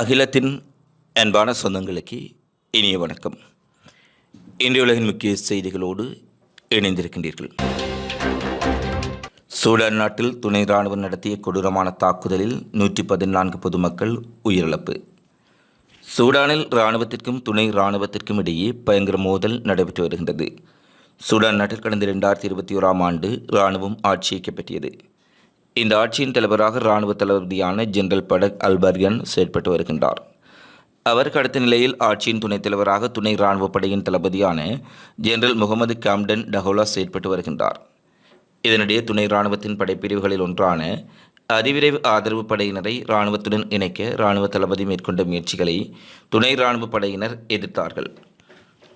அகிலத்தின் அன்பான சொந்தங்களுக்கு இனிய வணக்கம். இன்றைய உலகின் முக்கிய செய்திகளோடு இணைந்திருக்கின்றீர்கள். சூடான் நாட்டில் துணை ராணுவம் நடத்திய கொடூரமான தாக்குதலில் நூற்றி பதினான்கு பொதுமக்கள் உயிரிழப்பு. சூடானில் இராணுவத்திற்கும் துணை இராணுவத்திற்கும் இடையே பயங்கர மோதல் நடைபெற்று வருகின்றது. சூடான் நாட்டில் கடந்த இரண்டாயிரத்தி இருபத்தி ஓராம் ஆண்டு இராணுவம் ஆட்சியை கைப்பற்றியது இந்த ஆட்சியின் தலைவராக இராணுவ தளபதியான ஜெனரல் படக் அல்பர்கன் செயற்பட்டு வருகின்றார். அவருக்கு அடுத்த நிலையில் ஆட்சியின் துணைத் தலைவராக துணை இராணுவ படையின் தளபதியான ஜெனரல் முகமது கேம்டன் டஹோலா செயற்பட்டு வருகின்றார். இதனிடையே துணை இராணுவத்தின் படைப்பிரிவுகளில் ஒன்றான அதிவிரைவு ஆதரவு படையினரை இராணுவத்துடன் இணைக்க இராணுவ தளபதி மேற்கொண்ட முயற்சிகளை துணை இராணுவ படையினர் எதிர்த்தார்கள்.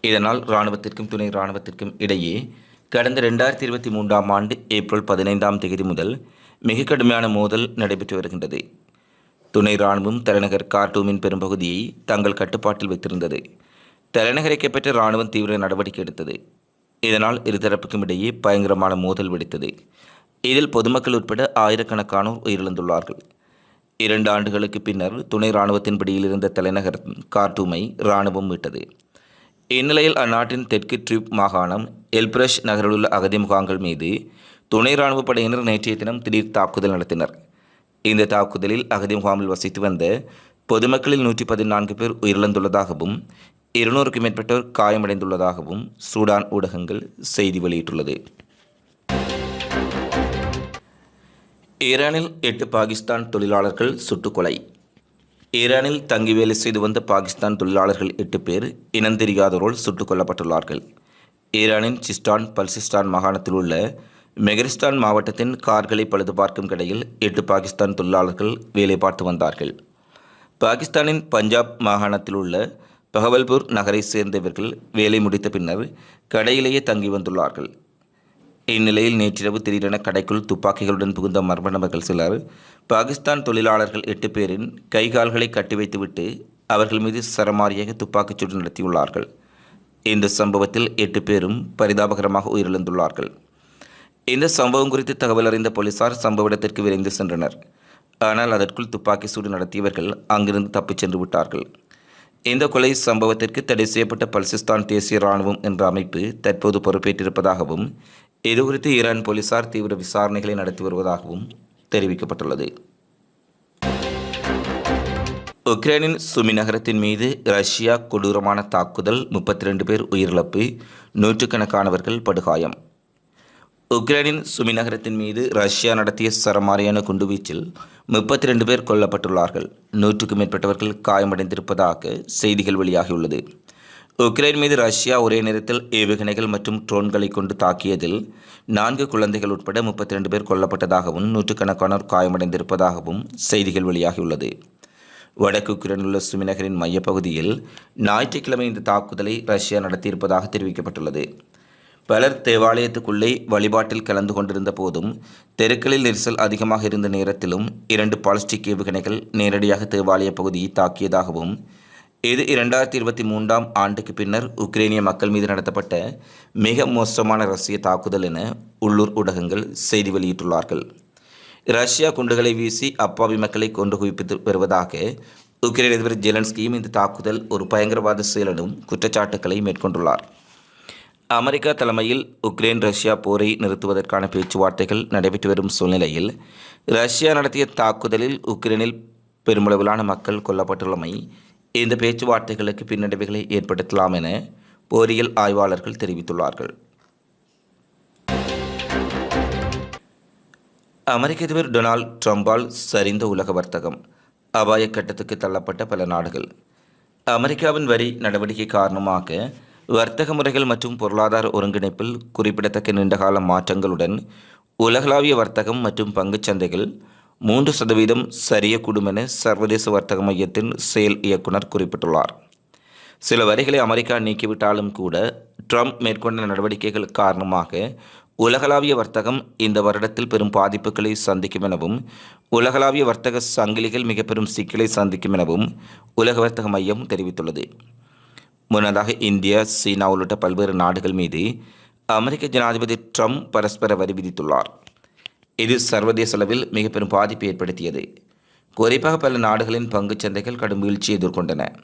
இதனால் இராணுவத்திற்கும் துணை இராணுவத்திற்கும் இடையே கடந்த ரெண்டாயிரத்தி இருபத்தி மூன்றாம் ஆண்டு ஏப்ரல் பதினைந்தாம் தேதி முதல் மிக கடுமையான மோதல் நடைபெற்று வருகின்றது. துணை இராணுவம் தலைநகர் கார்ட்டூமின் பெரும்பகுதியை தங்கள் கட்டுப்பாட்டில் வைத்திருந்தது. தலைநகரை கைப்பற்ற இராணுவம் தீவிர நடவடிக்கை எடுத்தது. இதனால் இருதரப்புக்கும் இடையே பயங்கரமான மோதல் வெடித்தது. இதில் பொதுமக்கள் உட்பட ஆயிரக்கணக்கானோர் உயிரிழந்துள்ளார்கள். இரண்டு ஆண்டுகளுக்கு பின்னர் துணை இராணுவத்தின் பிடியில் இருந்த தலைநகர் கார்ட்டூமை இராணுவம் மீட்டது. இந்நிலையில் அந்நாட்டின் தெற்கு ட்ரிப் மாகாணம் எல்பிரஷ் நகரிலுள்ள அகதி முகாம்கள் மீது துணை இராணுவ படையினர் நேற்றைய தினம் திடீர் தாக்குதல் நடத்தினர். இந்த தாக்குதலில் அகதி முகாமில் வசித்து வந்த பொதுமக்களில் நூற்றி பதினான்கு பேர் உயிரிழந்துள்ளதாகவும் இருநூறுக்கும் மேற்பட்டோர் காயமடைந்துள்ளதாகவும் சூடான் ஊடகங்கள் செய்தி வெளியிட்டுள்ளது. ஈரானில் எட்டு பாகிஸ்தான் தொழிலாளர்கள் சுட்டுக்கொலை. ஈரானில் தங்கி வேலை செய்து வந்த பாகிஸ்தான் தொழிலாளர்கள் எட்டு பேர் இனந்தெரியாதோரோல் சுட்டுக் கொல்லப்பட்டுள்ளார்கள் ஈரானின் சிஸ்டான் பல்சிஸ்டான் மாகாணத்தில் உள்ள மெகரிஸ்தான் மாவட்டத்தின் கார்களை பழுது பார்க்கும் கடையில் எட்டு பாகிஸ்தான் தொழிலாளர்கள் வேலை பார்த்து வந்தார்கள். பாகிஸ்தானின் பஞ்சாப் மாகாணத்தில் உள்ள பகவல்பூர் நகரை சேர்ந்தவர்கள் வேலை முடித்த பின்னர் கடையிலேயே தங்கி வந்துள்ளார்கள். இந்நிலையில் நேற்றிரவு திடீரென கடைக்குள் துப்பாக்கிகளுடன் புகுந்த மர்ம நபர்கள் சிலர் பாகிஸ்தான் தொழிலாளர்கள் எட்டு பேரின் கைகால்களை கட்டி வைத்துவிட்டு அவர்கள் மீது சரமாரியாக துப்பாக்கிச்சூடு நடத்தியுள்ளார்கள். இந்த சம்பவத்தில் எட்டு பேரும் பரிதாபகரமாக உயிரிழந்துள்ளார்கள். இந்த சம்பவம் குறித்து தகவல் அறிந்த போலீசார் சம்பவ இடத்திற்கு விரைந்து சென்றனர். ஆனால் அதற்குள் துப்பாக்கி சூடு நடத்தியவர்கள் அங்கிருந்து தப்பிச் சென்று விட்டார்கள். இந்த கொலை சம்பவத்திற்கு தடை செய்யப்பட்ட பல்சிஸ்தான் தேசிய இராணுவம் என்ற அமைப்பு தற்போது பொறுப்பேற்றிருப்பதாகவும் இதுகுறித்து ஈரான் போலீசார் தீவிர விசாரணைகளை நடத்தி வருவதாகவும் தெரிவிக்கப்பட்டுள்ளது. உக்ரைனின் சுமி நகரத்தின் மீது ரஷ்யா கொடூரமான தாக்குதல் முப்பத்தி ரெண்டு பேர் உயிரிழப்பு நூற்றுக்கணக்கானவர்கள் படுகாயம். உக்ரைனின் சுமி நகரத்தின் மீது ரஷ்யா நடத்திய சரமாரியான குண்டுவீச்சில் முப்பத்தி ரெண்டு பேர் கொல்லப்பட்டுள்ளார்கள். நூற்றுக்கும் மேற்பட்டவர்கள் காயமடைந்திருப்பதாக செய்திகள் வெளியாகியுள்ளது. உக்ரைன் மீது ரஷ்யா ஒரே நேரத்தில் ஏவுகணைகள் மற்றும் ட்ரோன்களை கொண்டு தாக்கியதில் நான்கு குழந்தைகள் உட்பட முப்பத்தி ரெண்டு பேர் கொல்லப்பட்டதாகவும் நூற்றுக்கணக்கானோர் காயமடைந்திருப்பதாகவும் செய்திகள் வெளியாகியுள்ளது. வடக்கு உக்ரைனில் சுமிநகரின் மையப்பகுதியில் ஞாயிற்றுக்கிழமை இந்த தாக்குதலை ரஷ்யா நடத்தியிருப்பதாக தெரிவிக்கப்பட்டுள்ளது. பலர் தேவாலயத்துக்குள்ளே வழிபாட்டில் கலந்து கொண்டிருந்த போதும் தெருக்களில் நெரிசல் அதிகமாக இருந்த நேரத்திலும் இரண்டு பாலிஸ்டிக் ஏவுகணைகள் நேரடியாக தேவாலய பகுதியை தாக்கியதாகவும் இது இரண்டாயிரத்தி இருபத்தி மூன்றாம் ஆண்டுக்கு பின்னர் உக்ரைனிய மக்கள் மீது நடத்தப்பட்ட மிக மோசமான ரஷ்ய தாக்குதல் என உள்ளூர் ஊடகங்கள் செய்தி வெளியிட்டுள்ளார்கள். ரஷ்யா குண்டுகளை வீசி அப்பாவி மக்களை கொண்டு குவிப்பித்து வருவதாக உக்ரைன் அதிபர் ஜெலன்ஸ்கியும் இந்த தாக்குதல் ஒரு பயங்கரவாத செயலனும் குற்றச்சாட்டுக்களை மேற்கொண்டுள்ளார். அமெரிக்கா தலைமையில் உக்ரைன் ரஷ்யா போரை நிறுத்துவதற்கான பேச்சுவார்த்தைகள் நடைபெற்று வரும் சூழ்நிலையில் ரஷ்யா நடத்திய தாக்குதலில் உக்ரைனில் பெருமளவிலான மக்கள் கொல்லப்பட்டுள்ளமை இந்த பேச்சுவார்த்தைகளுக்கு பின்னடைவுகளை ஏற்படுத்தலாம் என போரியல் ஆய்வாளர்கள் தெரிவித்துள்ளார்கள். அமெரிக்க அதிபர் டொனால்ட் ட்ரம்பால் சரிந்த உலக வர்த்தகம் அபாய கட்டத்துக்கு தள்ளப்பட்ட பல நாடுகள். அமெரிக்காவின் வரி நடவடிக்கை காரணமாக வர்த்தக முறைகள் மற்றும் பொருளாதார ஒருங்கிணைப்பில் குறிப்பிடத்தக்க நீண்டகால மாற்றங்களுடன் உலகளாவிய வர்த்தகம் மற்றும் பங்குச் சந்தைகள் மூன்று சதவீதம் சரியக்கூடும் என சர்வதேச வர்த்தக மையத்தின் செயல் இயக்குனர் குறிப்பிட்டுள்ளார். சில வரிகளை அமெரிக்கா நீக்கிவிட்டாலும் கூட ட்ரம்ப் மேற்கொண்ட நடவடிக்கைகள் காரணமாக உலகளாவிய வர்த்தகம் இந்த வருடத்தில் பெரும் பாதிப்புகளை சந்திக்கும் எனவும் உலகளாவிய வர்த்தக சங்கிலிகள் மிக பெரும் சிக்கலை சந்திக்கும் எனவும் உலக வர்த்தக மையம் தெரிவித்துள்ளது. முன்னதாக இந்தியா சீனா உள்ளிட்ட பல்வேறு நாடுகள் மீது அமெரிக்க ஜனாதிபதி ட்ரம்ப் பரஸ்பர வரி விதித்துள்ளார். இது சர்வதேச அளவில் மிக பெரும் பாதிப்பை ஏற்படுத்தியது. குறிப்பாக பல நாடுகளின் பங்குச் சந்தைகள் கடும் வீழ்ச்சியை எதிர்கொண்டன.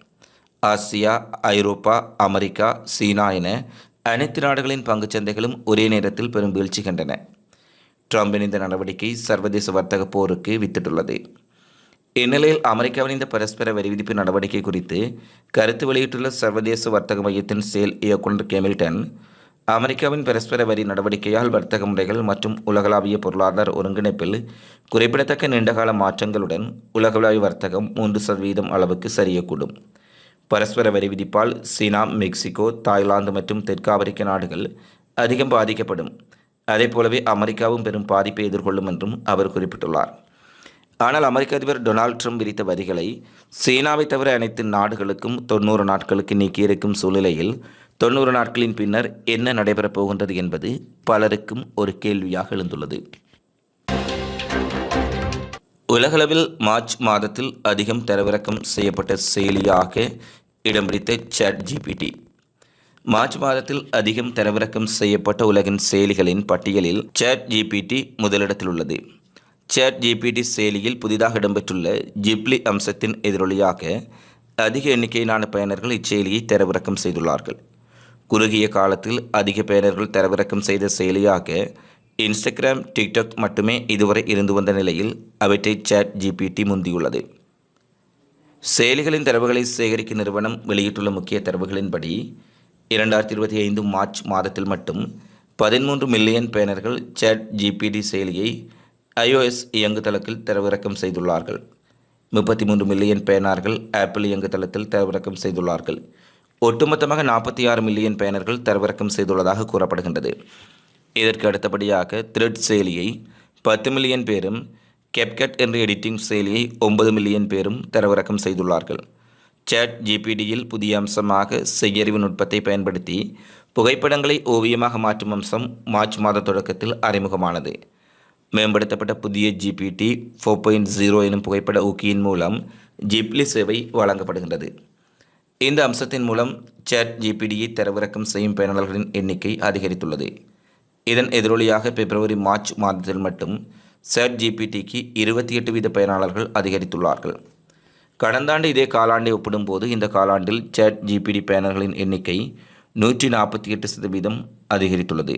ஆசியா ஐரோப்பா அமெரிக்கா சீனா என அனைத்து நாடுகளின் பங்குச் சந்தைகளும் ஒரே நேரத்தில் பெரும் வீழ்ச்சி கண்டன. ட்ரம்பின் இந்த நடவடிக்கை சர்வதேச வர்த்தக போருக்கு வித்திட்டுள்ளது. இந்நிலையில் அமெரிக்காவின் இந்த பரஸ்பர வரிவிதிப்பு நடவடிக்கை குறித்து கருத்து வெளியிட்டுள்ள சர்வதேச வர்த்தக மையத்தின் செயல் இயக்குநர் கேமில்டன் அமெரிக்காவின் பரஸ்பர வரி நடவடிக்கையால் வர்த்தக முறைகள் மற்றும் உலகளாவிய பொருளாதார ஒருங்கிணைப்பில் குறிப்பிடத்தக்க நீண்டகால மாற்றங்களுடன் உலகளாவிய வர்த்தகம் மூன்று சதவீதம் அளவுக்கு சரியக்கூடும். பரஸ்பர வரி விதிப்பால் சீனா மெக்சிகோ தாய்லாந்து மற்றும் தெற்கு ஆப்பிரிக்க நாடுகள் அதிகம் பாதிக்கப்படும். அதேபோலவே அமெரிக்காவும் பெரும் பாதிப்பை எதிர்கொள்ளும் என்றும் அவர் குறிப்பிட்டுள்ளார். ஆனால் அமெரிக்க அதிபர் டொனால்ட் ட்ரம்ப் விதித்த வரிகளை சீனாவை தவிர அனைத்து நாடுகளுக்கும் தொண்ணூறு நாட்களுக்கு நீக்கியிருக்கும் சூழ்நிலையில் தொண்ணூறு நாட்களின் பின்னர் என்ன நடைபெறப் போகின்றது என்பது பலருக்கும் ஒரு கேள்வியாக எழுந்துள்ளது. உலகளவில் மார்ச் மாதத்தில் அதிகம் தரவிறக்கம் செய்யப்பட்ட செயலியாக இடம் பிடித்த சாட் ஜிபிடி மார்ச் மாதத்தில் அதிகம் தரவிறக்கம் செய்யப்பட்ட உலகின் செயலிகளின் பட்டியலில் சாட் ஜிபிடி முதலிடத்தில் உள்ளது. சேட் ஜிபிடி செயலியில் புதிதாக இடம்பெற்றுள்ள ஜிப்லி அம்சத்தின் எதிரொலியாக அதிக எண்ணிக்கையிலான பயனர்கள் இச்செயலியை தரவிறக்கம் செய்துள்ளார்கள். குறுகிய காலத்தில் அதிக பயனர்கள் தரவிறக்கம் செய்த செயலியாக இன்ஸ்டாகிராம் டிக்டாக் மட்டுமே இதுவரை இருந்து வந்த நிலையில் அவற்றை சேட் ஜிபிடி முந்தியுள்ளது. செயலிகளின் தரவுகளை சேகரிக்கும் நிறுவனம் வெளியிட்டுள்ள முக்கிய தரவுகளின்படி இரண்டாயிரத்தி இருபத்தி ஐந்து மார்ச் மாதத்தில் மட்டும் பதிமூன்று மில்லியன் பயனர்கள் சேட் ஜிபிடி செயலியை ஐஓஎஸ் இயங்குதளத்தில் தரவிறக்கம் செய்துள்ளார்கள். முப்பத்தி மூன்று மில்லியன் பயனர்கள் ஆப்பிள் இயங்குதளத்தில் தரவிறக்கம் செய்துள்ளார்கள். ஒட்டுமொத்தமாக நாற்பத்தி ஆறு மில்லியன் பயனர்கள் தரவிறக்கம் செய்துள்ளதாக கூறப்படுகின்றது. இதற்கு அடுத்தபடியாக த்ரெட் செயலியை பத்து மில்லியன் பேரும் கெப்கட் என்ற எடிட்டிங் செயலியை ஒன்பது மில்லியன் பேரும் தரவிறக்கம் செய்துள்ளார்கள். சேட் ஜிபிடியில் புதிய அம்சமாக செய்யறிவு நுட்பத்தை பயன்படுத்தி புகைப்படங்களை ஓவியமாக மாற்றும் அம்சம் மார்ச் மாத தொடக்கத்தில் அறிமுகமானது. மேம்படுத்தப்பட்ட புதிய ஜிபிடி ஃபோர் பாயிண்ட் ஜீரோ எனும் புகைப்பட ஊக்கியின் மூலம் ஜிப்லி சேவை வழங்கப்படுகின்றது. இந்த அம்சத்தின் மூலம் சேட் ஜிபிடியை தரவிறக்கம் செய்யும் பயனாளர்களின் எண்ணிக்கை அதிகரித்துள்ளது. இதன் எதிரொலியாக பிப்ரவரி மார்ச் மாதத்தில் மட்டும் சேட் ஜிபிடிக்கு இருபத்தி எட்டு வீத பயனாளர்கள் அதிகரித்துள்ளார்கள். கடந்த ஆண்டு இதே காலாண்டை ஒப்பிடும்போது இந்த காலாண்டில் சேட் ஜிபிடி பயனர்களின் எண்ணிக்கை நூற்றி நாற்பத்தி எட்டு சதவீதம் அதிகரித்துள்ளது.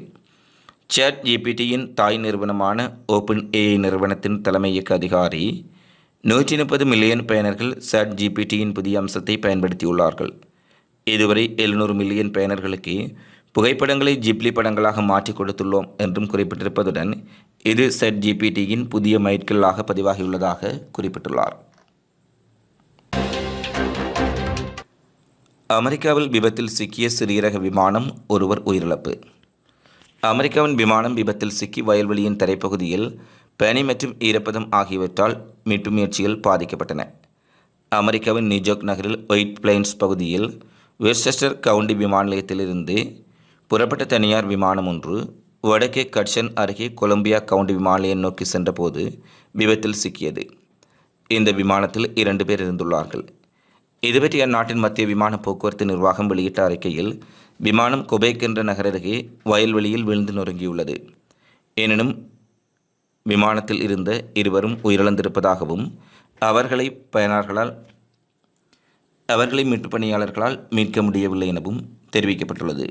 சேட் ஜிபிடியின் தாய் நிறுவனமான ஓப்பன் ஏஐ நிறுவனத்தின் தலைமை இயக்க அதிகாரி. நூற்றி முப்பது மில்லியன் பயனர்கள் சேட் ஜிபிடியின் புதிய அம்சத்தை பயன்படுத்தியுள்ளார்கள். இதுவரை எழுநூறு மில்லியன் பயனர்களுக்கு புகைப்படங்களை ஜிப்லி படங்களாக மாற்றி கொடுத்துள்ளோம் என்றும் குறிப்பிட்டிருப்பதுடன் இது செட் ஜிபிடியின் புதிய மைட்கல்லாக பதிவாகியுள்ளதாக குறிப்பிட்டுள்ளார். அமெரிக்காவில் விபத்தில் சிக்கிய சிறியரக விமானம் ஒருவர் உயிரிழப்பு. அமெரிக்காவின் விமானம் விபத்தில் சிக்கி வயல்வெளியின் தரைப்பகுதியில் பனி மற்றும் ஈரப்பதம் ஆகியவற்றால் மீட்பு முயற்சிகள் பாதிக்கப்பட்டன. அமெரிக்காவின் நியூயார்க் நகரில் ஒயிட் பிளைன்ஸ் பகுதியில் வெஸ்டஸ்டர் கவுண்டி விமான நிலையத்திலிருந்து புறப்பட்ட தனியார் விமானம் ஒன்று வடக்கே கட்சன் அருகே கொலம்பியா கவுண்டி விமான நிலையம் நோக்கி சென்றபோது விபத்தில் சிக்கியது. இந்த விமானத்தில் இரண்டு பேர் இருந்துள்ளார்கள். இதுபற்றி அந்நாட்டின் மத்திய விமான போக்குவரத்து நிர்வாகம் வெளியிட்ட அறிக்கையில் விமானம் குபேக் என்ற நகரருகே வயல்வெளியில் விழுந்து நொறுங்கியுள்ளது. எனினும் விமானத்தில் இருந்த இருவரும் உயிரிழந்திருப்பதாகவும் அவர்களை பயனர்களால் அவர்களை மீட்பு பணியாளர்களால் மீட்க முடியவில்லை எனவும் தெரிவிக்கப்பட்டுள்ளது.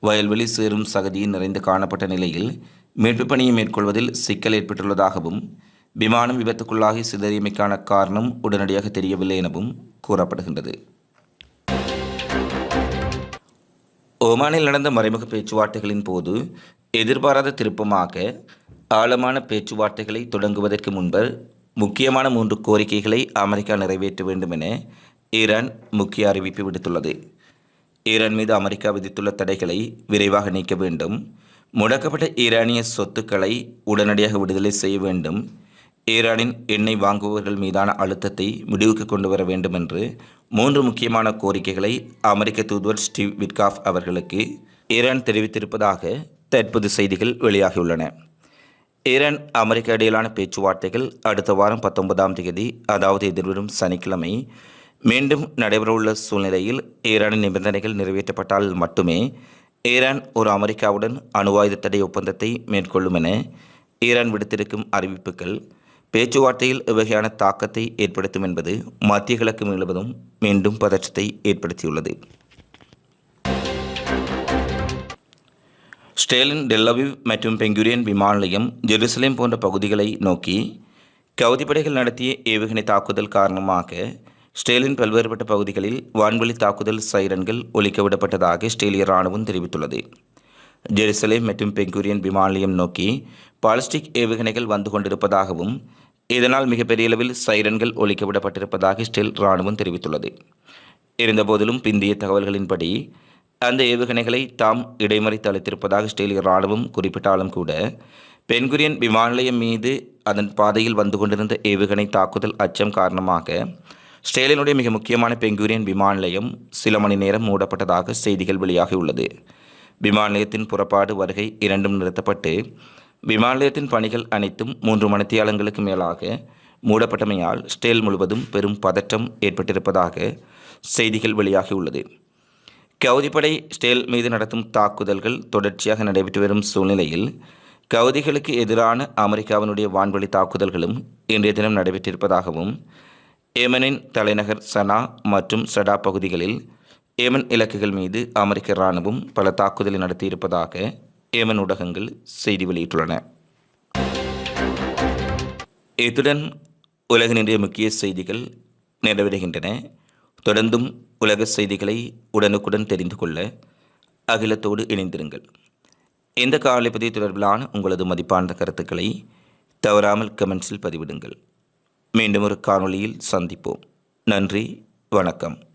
வயல்வெளி சேரும் சகதி நிறைந்து காணப்பட்ட நிலையில் மீட்பு பணியை மேற்கொள்வதில் சிக்கல் ஏற்பட்டுள்ளதாகவும் விமானம் விபத்துக்குள்ளாகி சிதறியமைக்கான காரணம் உடனடியாக தெரியவில்லை எனவும் கூறப்படுகின்றது. ஓமானில் நடந்த மறைமுக பேச்சுவார்த்தைகளின் போது எதிர்பாராத திருப்பமாக ஆழமான பேச்சுவார்த்தைகளை தொடங்குவதற்கு முன்பர் முக்கியமான மூன்று கோரிக்கைகளை அமெரிக்கா நிறைவேற்ற வேண்டும் என ஈரான் முக்கிய அறிவிப்பு விடுத்துள்ளது. ஈரான் மீது அமெரிக்கா விதித்துள்ள தடைகளை விரைவாக நீக்க வேண்டும். முடக்கப்பட்ட ஈரானிய சொத்துக்களை உடனடியாக விடுதலை செய்ய வேண்டும். ஈரானின் எண்ணெய் வாங்குபவர்கள் மீதான அழுத்தத்தை முடிவுக்கு கொண்டு வர வேண்டும் என்று மூன்று முக்கியமான கோரிக்கைகளை அமெரிக்க தூதுவர் ஸ்டீவ் விட்காஃப் அவர்களுக்கு ஈரான் தெரிவித்திருப்பதாக தற்போது செய்திகள் வெளியாகியுள்ளன. ஈரான் அமெரிக்க இடையிலான பேச்சுவார்த்தைகள் அடுத்த வாரம் பத்தொன்பதாம் தேதி அதாவது எதிர்வரும் சனிக்கிழமை மீண்டும் நடைபெறவுள்ள சூழ்நிலையில் ஈரானின் நிபந்தனைகள் நிறைவேற்றப்பட்டால் மட்டுமே ஈரான் ஒரு அமெரிக்காவுடன் அணுவாயுத தடை ஒப்பந்தத்தை மேற்கொள்ளும் என ஈரான் விடுத்திருக்கும் அறிவிப்புகள் பேச்சுவார்த்தையில் இவ்வகையான தாக்கத்தை ஏற்படுத்தும் என்பது மத்திய கிழக்கு முழுவதும் மீண்டும் பதற்றத்தை ஏற்படுத்தியுள்ளது. ஸ்டேலின் டெல்லவிவ் மற்றும் பெங்குரியன் விமான நிலையம் ஜெருசலேம் போன்ற பகுதிகளை நோக்கி கவுதிப்படைகள் நடத்திய ஏவுகணை தாக்குதல் காரணமாக ஸ்டேலின் பல்வேறுபட்ட பகுதிகளில் வான்வெளி தாக்குதல் சைரன்கள் ஒலிக்கவிடப்பட்டதாக ஸ்டேலிய இராணுவம் தெரிவித்துள்ளது. ஜெருசலேம் மற்றும் பெங்குரியன் விமான நிலையம் நோக்கி பாலிஸ்டிக் ஏவுகணைகள் வந்து கொண்டிருப்பதாகவும் இதனால் மிகப்பெரிய அளவில் சைரன்கள் ஒழிக்கப்படப்பட்டிருப்பதாக ஸ்டெல் இராணுவம் தெரிவித்துள்ளது. இருந்தபோதிலும் பிந்திய தகவல்களின்படி அந்த ஏவுகணைகளை தாம் இடைமறித்து அளித்திருப்பதாக ஸ்டேலிய இராணுவம் குறிப்பிட்டாலும் கூட பென்குரியன் விமான நிலையம் மீது அதன் பாதையில் வந்து கொண்டிருந்த ஏவுகணை தாக்குதல் அச்சம் காரணமாக ஸ்டேலினுடைய மிக முக்கியமான பெங்குரியன் விமான நிலையம் சில மணி நேரம் மூடப்பட்டதாக செய்திகள் வெளியாகியுள்ளது. விமான நிலையத்தின் புறப்பாடு வருகை இரண்டும் நிறுத்தப்பட்டு விமான நிலையத்தின் பணிகள் அனைத்தும் மூன்று மணித்தியாலங்களுக்கு மேலாக மூடப்பட்டமையால் ஸ்டேல் முழுவதும் பெரும் பதற்றம் ஏற்பட்டிருப்பதாக செய்திகள் வெளியாகியுள்ளது. கவுதிப்படை ஸ்டேல் மீது நடத்தும் தாக்குதல்கள் தொடர்ச்சியாக நடைபெற்று வரும் சூழ்நிலையில் கவுதிகளுக்கு எதிரான அமெரிக்காவினுடைய வான்வழி தாக்குதல்களும் இன்றைய தினம் நடைபெற்றிருப்பதாகவும் ஏமனின் தலைநகர் சனா மற்றும் சடா பகுதிகளில் ஏமன் இலக்குகள் மீது அமெரிக்க இராணுவம் பல தாக்குதலை நடத்தியிருப்பதாக ஏமன் ஊடகங்கள் செய்தி வெளியிட்டுள்ளன. இத்துடன் உலகினுடைய முக்கிய செய்திகள் நிறைவடைகின்றன. தொடர்ந்தும் உலக செய்திகளை உடனுக்குடன் தெரிந்து கொள்ள அகிலத்தோடு இணைந்திருங்கள். இந்த காலைப்பதிவு தொடர்பிலான உங்களது மதிப்பான கருத்துக்களை தவறாமல் கமெண்ட்ஸில் பதிவிடுங்கள். மீண்டும் ஒரு காணொளியில் சந்திப்போம். நன்றி வணக்கம்.